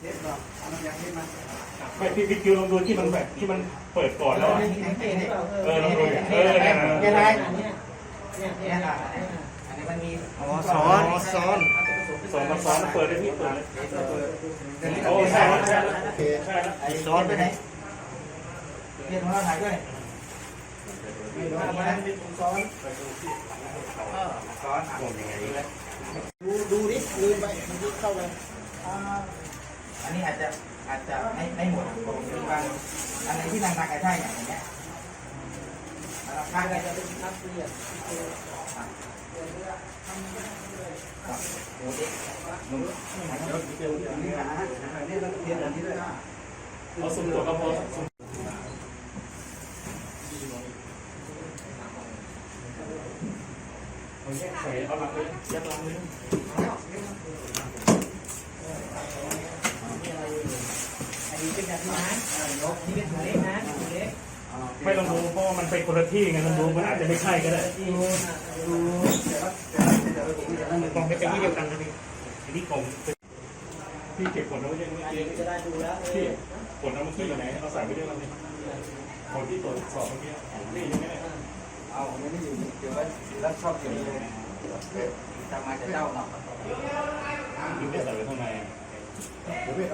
เช็ดบอกเอาน้ำยาเช็ดมาไม่พี่พี่คิวลองดูที่มันแบบที่มันเปิดก่อนแล้วอะสังเกตได้เปล่าเออลองดูดิเออเนี่ยนะเนี่ยไรเนี่ยเนี่ยเนี่ยอะอันนี้มันมีอ๋อซ้อนซ้อนสองกับสองเปิดได้พี่เปิดเลยเดี๋ยวนี้โอ้ใช่แล้วใช่แล้วโอเคใช่แล้วไอ้ซ้อนไปไหนเรียนของเราถ่ายด้วยไม่รู้ว่ามันเป็นซ้อนซ้อนอะดูดูดิลืมไปมันยุบเข้าไปอ่า อันนี้อาจจะอาจจะไม่ไม่หมดผมมีบางอันไหนที่หนักๆอาจจะใช่อย่างเงี้ยเราคาดได้จะเป็นนักเรียนโอ้ดิมึงเดี๋ยวเดี๋ยเดี๋ยวนี่นะเนี่ยเราเรียนอันนี้ด้วยนะเอาสุ่มตัวก็พอสุ่มใส่เอาหลังไปยัดหลังเลย อันนี้เป็นแบบนี้นะ นกนี่เป็นถุงเล็กนะถุงเล็กไม่ลองดูเพราะว่ามันเป็นคนละที่ไงลองดูมันอาจจะไม่ใช่ก็ได้ดูดูกล่องเป็นที่เดียวกันนะพี่อันนี้กล่องพี่เก็บผลแล้วยังไม่อันเก็นี้บจะได้ดูแล้วเอพี่อผลเอาเมื่อกี้อยู่ไหนเอาใส่ไปด้วยกันเลยผลที่ตรวจสอบเมื่อกี้นี่ยังไงเอาไม่ได้อยู่เดี๋ยวว่ารับชอบเกี่ยวเลยจะมาจะเจ้าเนาะยูได้ใส่ไว้ข้างใน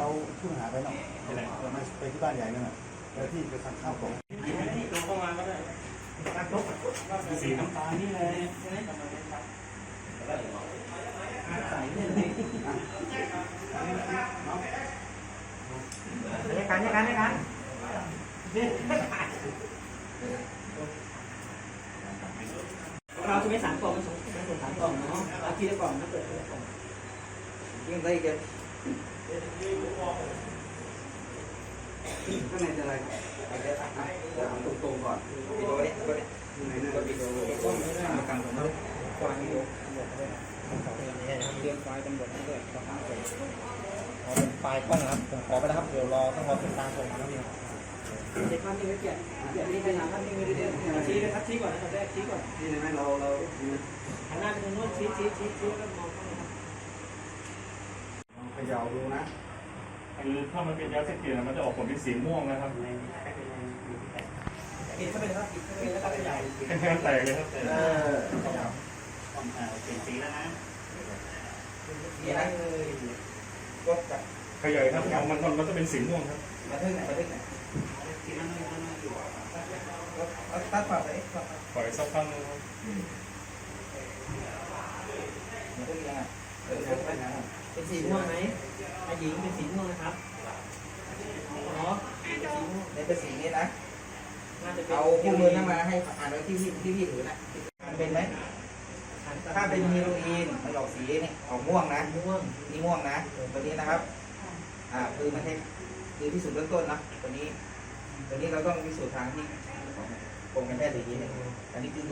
เอาผู้หาไปหน่อยที่ไหนเรามาไปที่บ้านใหญ่นั่นน่ะแล้วที่ไปทานข้าวของตัวเข้ามาก็ได้ตักตกสีน้ำตาลนี่เลยใส่เนการในการในการเราจะไม่สามกล่องมันสองสามกล่องเนาะเอาทีละกล่องนะเปิดทีละกล่องยิ่งได้เก็บ ข้างในจะอะไรเอาเดี๋ยวเอาตรงๆก่อนปิดตัวนี้ตัวนี้ตัวปิดตัวมางตรงนี้วางนี้เรียนไฟล์ตำรวจด้วยขอเป็นไฟล์กล้องนะครับผมขอไปนะครับเดี๋ยวรอต้องรอติดตามผมนะครับพี่เด็นไม่เกียนเกียนนี่ไปหาท่านนี่ไม่ได้เรียนชี้เลยครับชี้ก่อนนะครับแรกชี้ก่อนนี่นะเราเราหันหน้าไปทางโน้นชี้ชี้ชี้ชี้แล้วมองเข้าไปครับ ย่าดูนะคือถ้ามันเป็นยาเสพติดมันจะออกผลเป็นสีม่วงนะครับปิดเข้าไปเลยครับปิดเข้าไปแล้วก็ขยายแค่แตกเลยครับเออเป็นสีแล้วนะนี่นะก็จะขยายครับเอามันมันจะเป็นสีม่วงครับมาทึ่งไหนมาทึ่งไหนก็ตัดฝั่งไหนฝั่งปล่อยสักพักนึงครับมาทึ่งยังไงเออไปนะ เป็นสีม่วงไหมไอ้หญิงเป็นสีม่วงนะครับเนาะเป็นสีม่วงในเป็นสีนี้นะน่าจะเป็นเอาคู่มือนั้นมาให้อ่านไว้ที่พี่ที่พี่ถือนะมันเป็นไหมถ้าเป็นฮีโรอีนมันออกสีนี่ออกม่วงนะม่วงนี่ม่วงนะตัวนี้นะครับ อ่าคือมันให้คือพิสูจน์เบื้องต้นนะตัวนี้ ตัวนี้เราต้องพิสูจน์ทางที่ของกรมการแพทย์อีกทีหนึงอันนี้คือ